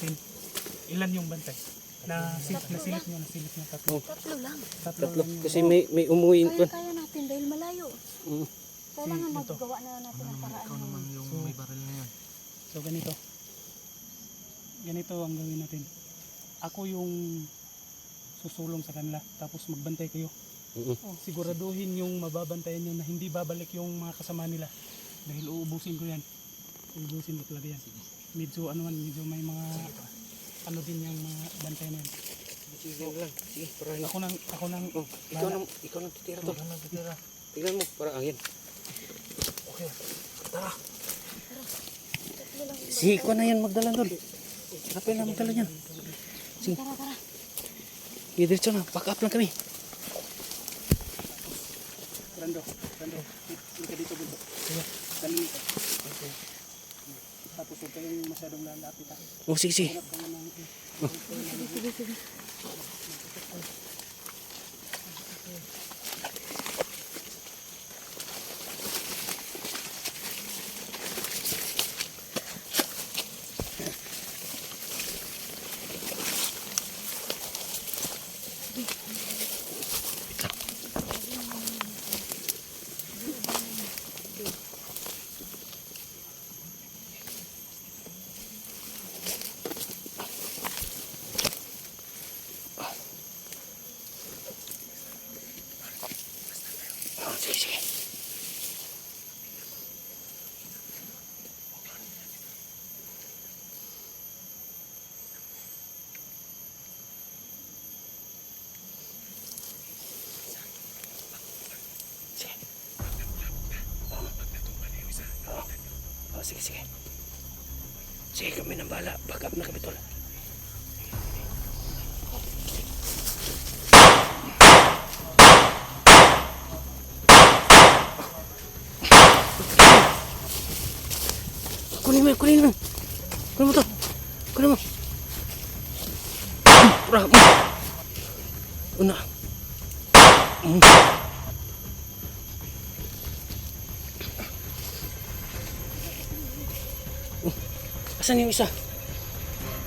natin. Ilan yung bantay? Na silip na silip na silip nyo tatlo. Tatlo lang. Tatlo, Tatlo. lang yung- Kasi may, may umuwi. Kaya kaya natin dahil malayo. Mm. Kailangan maggawa na natin ng paraan. ngayon. yung So- may baril na yan. So ganito. Ganito ang gawin natin. Ako yung susulong sa kanila tapos magbantay kayo. Mm. Oh, siguraduhin yung mababantayan nyo na hindi babalik yung mga kasama nila. Dahil uubusin ko yan. Uubusin ko talaga yan. Medyo ano man, medyo may mga ano din yung mga bantay na. Sige lang. Sige, para Ako nang, ako nang, Oh, ikaw nang, ikaw nang titira to. Tingnan mo, para angin. Okay. Tara. Si ko na yan magdala doon. Kapil na magdala yan. Sige. Tara, tara. Diretso na. Back up lang kami. Rando, Rando, ka dito bundok. Sige, dali. Okay. Tapos huwag kayong masyadong lalapit ha. Oh, sige, sige. Kayo ng Sige, sige. Sige, sige. Kami nang bala. Back up na kami, tol. Kunin mo, kunin mo. Kunin mo to. Kunin mo. Pura mo. Una. Mm. Asan yung isa?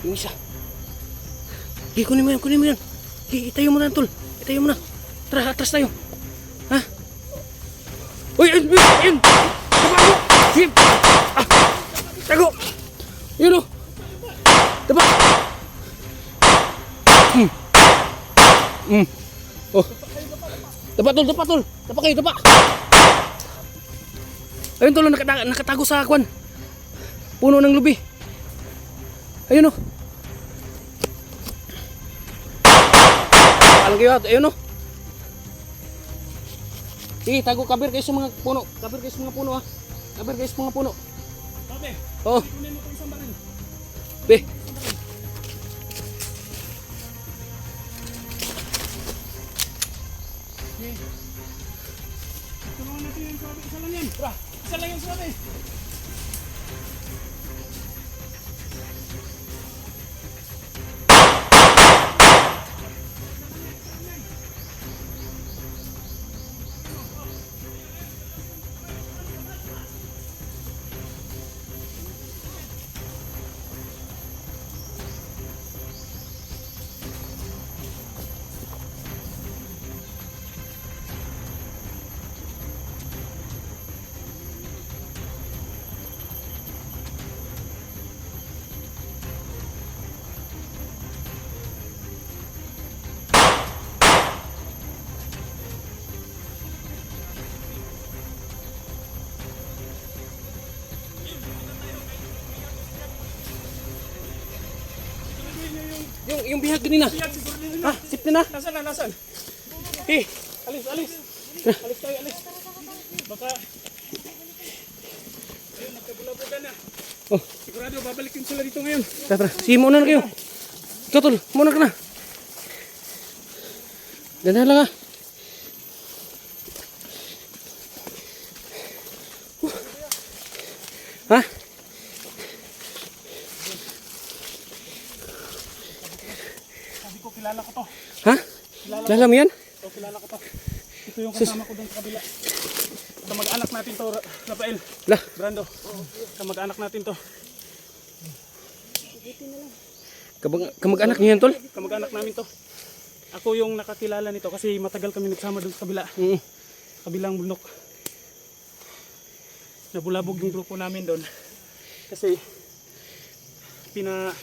Yung isa. Sige, kunin mo yan, kunin mo yan. Sige, itayo mo na, tol. Itayo mo na. Tara, atras tayo. Ha? Uy, ayun, ayun. Tabago. Sige. Ah, tago. Yun o. Taba. Hmm. Hmm. Oh. Taba, tol, taba, tol. Taba kayo, taba. Ayun, tol, nakatago, nakatago sa kwan. Puno ng lubi. Ayun o. Alam kayo, ayun o. Sige, tago kabir kayo sa mga puno. Kabir kayo sa mga puno ha. Kabir kayo sa mga puno. Sabi, Oh, kunin mo itong isang baril. be. Tulungan natin yung sabi. Isa lang yan. Isa lang yung sabi. Yung, yung bihag kanina. Yan, siguro din Ha, sip na na. Nasaan na, nasaan? Eh, Alis, alis. Alis tayo, alis. Baka... Ayun, nagkabulabugan na. Oh. Sigurado, babalik yun sila dito ngayon. tara, tara. Sige, muna na kayo. Ikaw, tol. Muna ka na. Dandan lang ha. Ha? Sabi ko, kilala ko to. Ha? Lala mo yan? Ito, kilala ko to. Ito yung kasama ko doon sa kabila. Kamag-anak natin to, Ra- Rafael. La. Brando. Kamag-anak natin to. Kamag kamag-anak niyo yan, tol? Kamag-anak namin to. Ako yung nakakilala nito kasi matagal kami nagsama doon sa kabila. Mm. Kabilang bundok. Nabulabog yung grupo namin doon. Kasi pina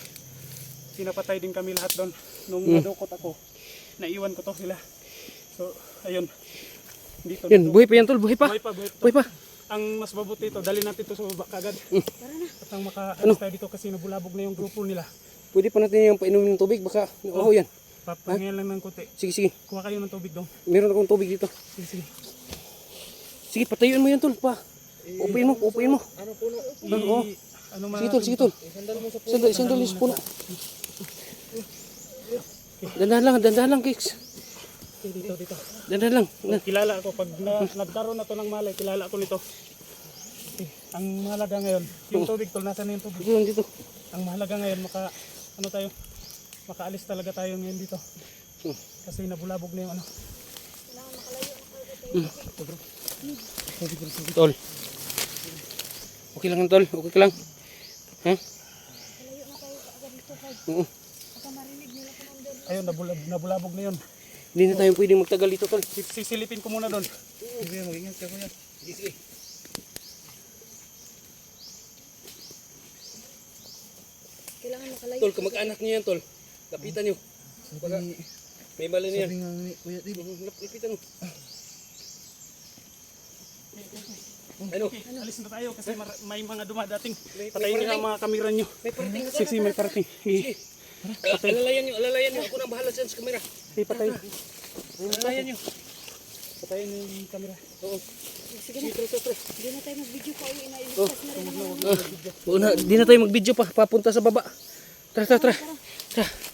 pinapatay din kami lahat doon. Nung nadukot ako, naiwan ko to sila. So, ayun. Dito, Yan, dito. buhay pa yan, tol. Buhay pa. Buhay pa, buhay pa. Buhay pa. Ang mas mabuti ito, dali natin ito sa baba kagad. Tara na. At ang makaalis tayo dito kasi nabulabog na yung grupo nila. Pwede pa natin yung painumin ng tubig. Baka, oh, yan. Papangyan lang ng konti. Sige, sige. Kuha kayo ng tubig doon. Meron akong tubig dito. Sige, sige. Sige, patayuin mo yan, tol. Pa. Upuin mo, upuin mo. I, Oo. ano man Sige, tol, sige, tol. Sandal, sandal yung sa puno. Dandahan lang, dandahan lang, Kicks. Dito, dito. Dandahan lang. Na- Kilala ako. Pag na, nagkaroon na to ng malay, kilala ko nito. Okay. Ang mahalaga ngayon, yung tubig tol, nasa na yung tubig? Dito, dito. Ang mahalaga ngayon, maka, ano tayo, makaalis talaga tayo ngayon dito. Hmm. Kasi nabulabog na yung ano. Tol. Okay lang, tol. Okay ka lang. Ha? Oo. Ayun, nabulab, nabulabog na yun. Hindi na tayo pwedeng magtagal dito, tol. Sis- Sisilipin ko muna doon. Sige, mag-ingat ka kuya. Sige, sige. Kailangan makalayo. Tol, kamag-anak niyo yan, tol. Lapitan niyo. Baka may mali na yan. Kuya, di ba? Mhm, lap- Lapitan mo. Ano? Alis na tayo kasi mar- may mga dumadating. Patayin niyo ang mga kamera niyo. May parating na Sige, sige, may parating. Sige, Ah, alalayan niyo, alalayan niyo. Ako nang bahala dyan sa kamera. sige, patay. Alalayan niyo. Patayin niyo yung kamera. Oo. Sige na. Hindi na tayo mag-video pa. Inailigtas na rin na, di na tayo mag-video pa. Papunta sa baba. Tara, tara, tara. Tara.